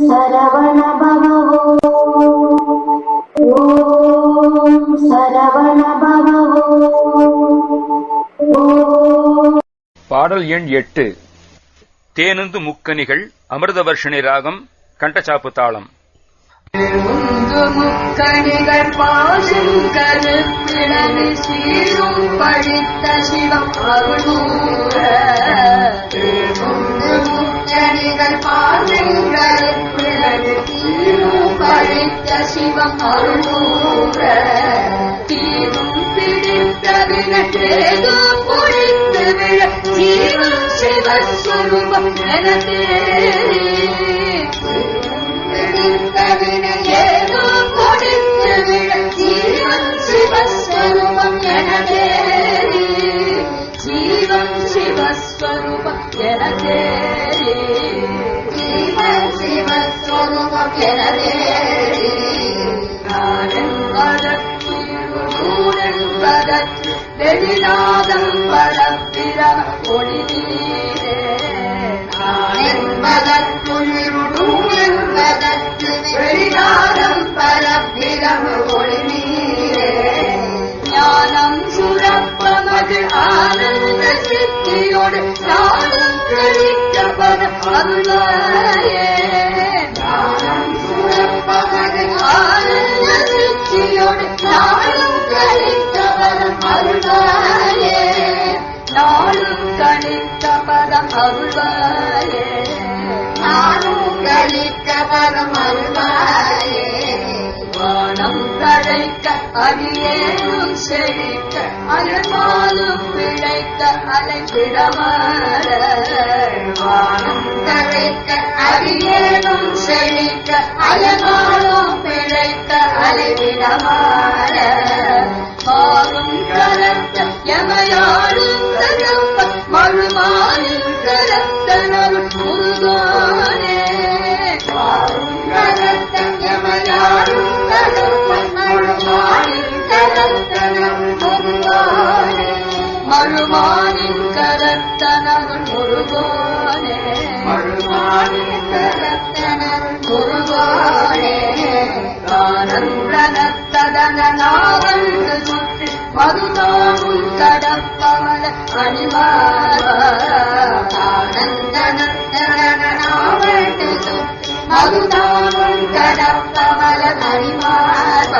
சரவண பவோ ஓம் சரவண பவோ ஓம். பாடல் எண் எட்டு. தேனுந்து முக்கனிகள் அமிர்தவர்ஷினி ராகம் கண்டச்சாப்பு தாளம். முக்கணிகள் பாசும் கருப்பிழகு சீரும் பழித்த சிவம் அருளூர உந்து முக்கணிகள் பாசும் கருப்பிழகு தீரும் பழித்த சிவம் அருளூர தீரும் பிடித்த வினேது பொழித்து விழ ஜீவன் சிவஸ்வரூபம் என தேரி ലളിതാദം പരപ്പിര ഒളിനീരേ നാണെമ്പതത്തുരുടൂരെമ്പതത്ത് ലളിതാദം പരപ്പിര ഒളിനീരേ ജ്ഞാനം സുരപ്പമത് ആനന്ദ സിദ്ധിയോട് നാളും കളിക്കപ്പത് അന്നായേ அருள்வாயே. நானும் கழித்த பதம் அருள்வாயே. வானம் தழைக்க அடியேனும் செழிக்க அலமாலும் பிழைக்க அலைப்பிடமாற தழைக்க அறியேனும் செழிக்க அலமாலும் பிழைக்க அலைப்பிடமாற பாலும் கலத்த எமையாடும் கலப்ப மறுமானின் கலத்த மறுமானின் கலத்த நருள் முருகானே. மறுமானின் கலத்த நருள் முருகானே ஆனந்தனத்ததனாவந்து சுற்றி மதுதாமும் கடப்பவன அணிமானந்தனத்ததனாவந்து சுற்றி மதுதாமும் கடப்பவன அணிமார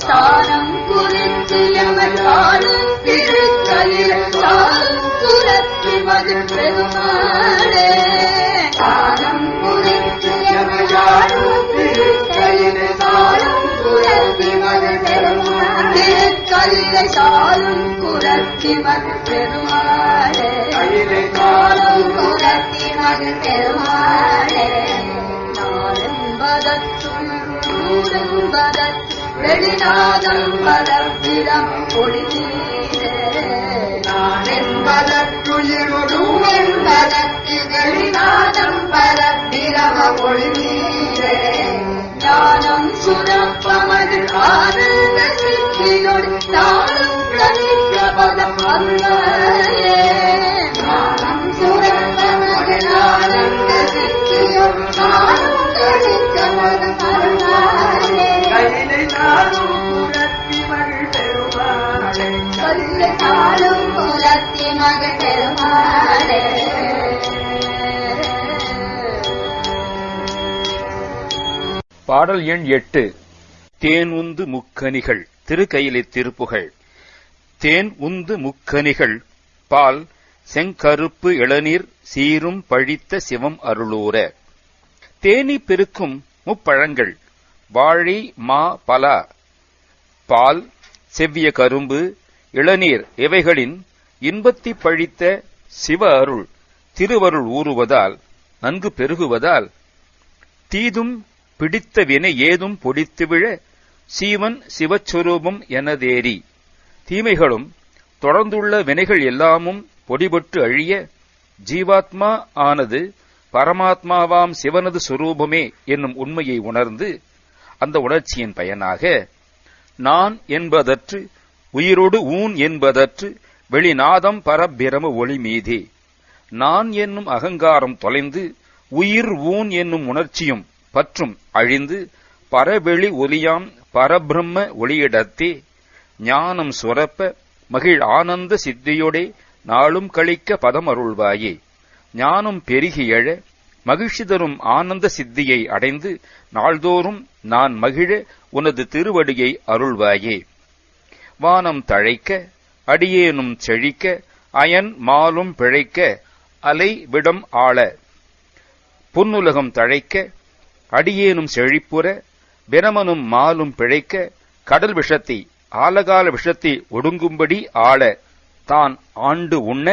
ஸ்தானம் மது பெருமாளே ஸ்தானம் குறித்து எமதாலும் திருக்கையில் தானும் குரத்தி மது பெருமாளே. திருக்கையிலை சாலும் குரத்தி மது பெருமாளே. காலும் குரத்தி மது பெருமாளே. நாளென்பதற்குள் ஊரென்பதற்கு வெளிநாதம் பலப்பிடம் பலப்பிரம ஞானம் சுரப்பமது ஆனந்த சித்தியோடு நானும் கணிக்க பதம் அருளாயே பாடல் எண் எட்டு. தேன் உந்து முக்கனிகள். திருக்கையிலை திருப்புகள். தேன் உந்து முக்கனிகள். பால் செங்கருப்பு இளநீர் சீரும் பழித்த சிவம் அருளூர. தேனி பெருக்கும் முப்பழங்கள். வாழை மா பலா. பால் செவ்விய கரும்பு இளநீர் இவைகளின் இன்பத்தி பழித்த சிவ அருள். திருவருள் ஊறுவதால் நன்கு பெருகுவதால் தீதும் பிடித்த வினை ஏதும் பொடித்து விழ சீவன் சிவச்சுரூபம் எனதேரி தீமைகளும் தொடர்ந்துள்ள வினைகள் எல்லாமும் பொடிபட்டு அழிய ஜீவாத்மா ஆனது பரமாத்மாவாம் சிவனது சுரூபமே என்னும் உண்மையை உணர்ந்து அந்த உணர்ச்சியின் பயனாக நான் என்பதற்று உயிரோடு ஊன் என்பதற்று வெளிநாதம் பரபிரம ஒளி மீதே. நான் என்னும் அகங்காரம் தொலைந்து உயிர் ஊன் என்னும் உணர்ச்சியும் பற்றும் அழிந்து பரவெளி ஒலியாம் பரபிரம்ம ஒளியிடத்தே. ஞானம் சுரப்ப மகிழ் ஆனந்த சித்தியோடே நாளும் கழிக்க பதம் அருள்வாயே ஞானம் பெருகி எழ மகிழ்ச்சி தரும் ஆனந்த சித்தியை அடைந்து நாள்தோறும் நான் மகிழ உனது திருவடியை அருள்வாயே. வானம் தழைக்க அடியேனும் செழிக்க அயன் மாலும் பிழைக்க அலை விடம் ஆள. புன்னுலகம் தழைக்க அடியேனும் செழிப்புற பிரமனும் மாலும் பிழைக்க கடல் விஷத்தை ஆலகால விஷத்தை ஒடுங்கும்படி ஆள தான் ஆண்டு உண்ண.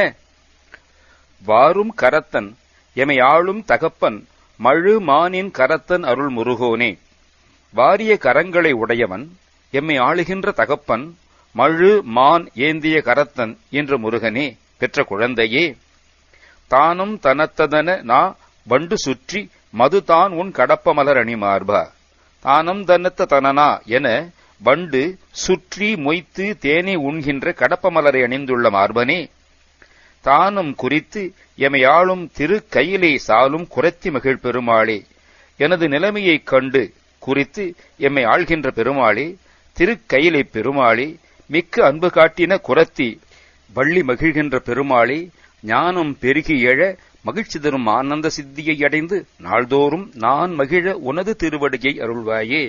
வாரும் கரத்தன் எமை ஆளும் தகப்பன் மழு மானின் கரத்தன் அருள் முருகோனே. வாரிய கரங்களை உடையவன் எம்மை ஆளுகின்ற தகப்பன் மழு மான் ஏந்திய கரத்தன் என்ற முருகனே பெற்ற குழந்தையே. தானும் தனத்ததன நா வண்டு சுற்றி மதுதான் உன் கடப்ப மலரணி மார்பா தானம் தன்னத்த தனனா என வண்டு சுற்றி மொய்த்து தேனி உண்கின்ற கடப்ப மலரை அணிந்துள்ள மார்பனே. தானும் குறித்து எமையாளும் திரு கையிலே சாலும் குரத்தி மகிழ் பெருமாளே. எனது நிலைமையைக் கண்டு குறித்து எம்மை ஆள்கின்ற பெருமாளே திருக்கையிலை பெருமாளே மிக்க அன்பு காட்டின குரத்தி வள்ளி மகிழ்கின்ற பெருமாளே ஞானம் பெருகி எழ மகிழ்ச்சி தரும் ஆனந்த சித்தியை அடைந்து நாள்தோறும் நான் மகிழ உனது திருவடியை அருள்வாயே.